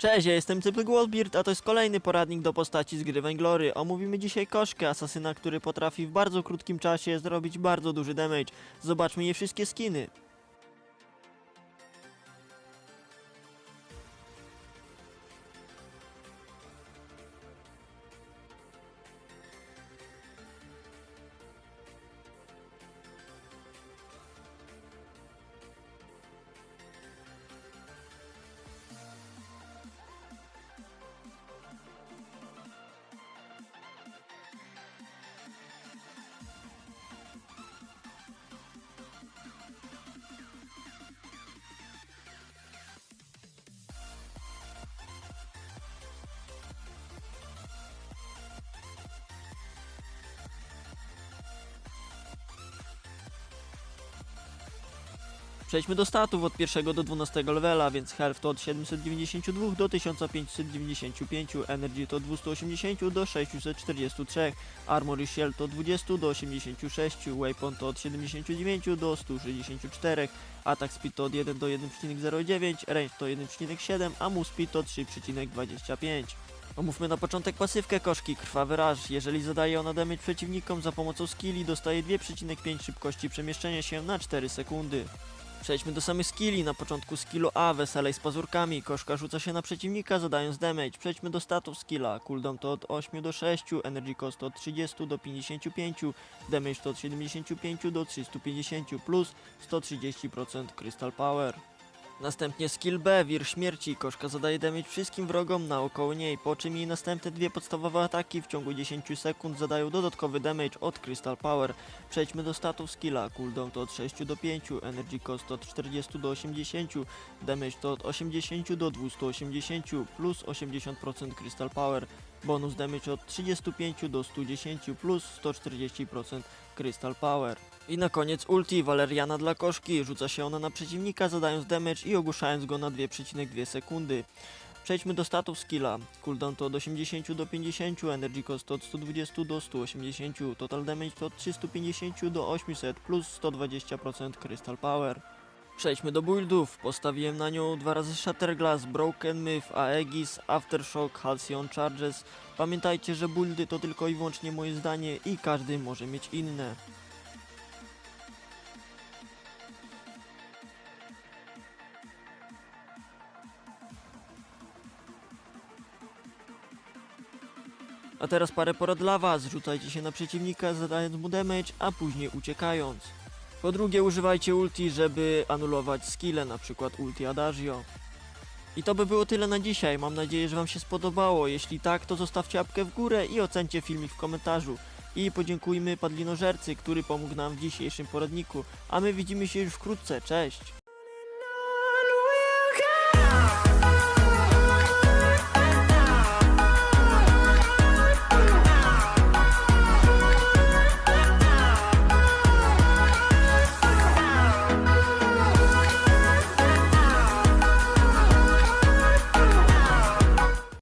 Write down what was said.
Cześć, ja jestem Cypl Wallbeard, a to jest kolejny poradnik do postaci z gry Węglory. Omówimy dzisiaj koszkę, asasyna, który potrafi w bardzo krótkim czasie zrobić bardzo duży damage. Zobaczmy je wszystkie skiny. Przejdźmy do statów od pierwszego do 12 levela, więc health to od 792 do 1595, energy to od 280 do 643, armor shield to od 20 do 86, weapon to od 79 do 164, attack speed to od 1 do 1,09, range to 1,7, a move speed to 3,25. Omówmy na początek pasywkę koszki Krwawy Raż. Jeżeli zadaje ona damage przeciwnikom za pomocą skilli, dostaje 2,5 szybkości przemieszczenia się na 4 sekundy. Przejdźmy do samych skilli. Na początku skillu A, weselej z pazurkami. Koszka rzuca się na przeciwnika, zadając damage. Przejdźmy do statów skilla. Cooldown to od 8 do 6, energy cost od 30 do 55, damage to od 75 do 350, plus 130% crystal power. Następnie skill B, wir śmierci. Koszka zadaje damage wszystkim wrogom naokoło niej, po czym jej następne dwie podstawowe ataki w ciągu 10 sekund zadają dodatkowy damage od Crystal Power. Przejdźmy do statów skilla. Cooldown to od 6 do 5, energy cost od 40 do 80, damage to od 80 do 280, plus 80% Crystal Power. Bonus damage od 35 do 110, plus 140% Crystal Power. I na koniec ulti Valeriana dla koszki. Rzuca się ona na przeciwnika zadając damage i ogłuszając go na 2,2 sekundy. Przejdźmy do statów skilla. Cooldown to od 80 do 50, energy cost od 120 do 180, total damage to od 350 do 800 plus 120% crystal power. Przejdźmy do buildów. Postawiłem na nią dwa razy Shatterglass, Broken Myth, Aegis, Aftershock, Halcyon Charges. Pamiętajcie, że buildy to tylko i wyłącznie moje zdanie i każdy może mieć inne. A teraz parę porad dla was. Rzucajcie się na przeciwnika zadając mu damage, a później uciekając. Po drugie używajcie ulti, żeby anulować skille, na przykład ulti Adagio. I to by było tyle na dzisiaj. Mam nadzieję, że wam się spodobało. Jeśli tak, to zostawcie łapkę w górę i ocencie filmik w komentarzu. I podziękujmy Padlinożercy, który pomógł nam w dzisiejszym poradniku. A my widzimy się już wkrótce. Cześć!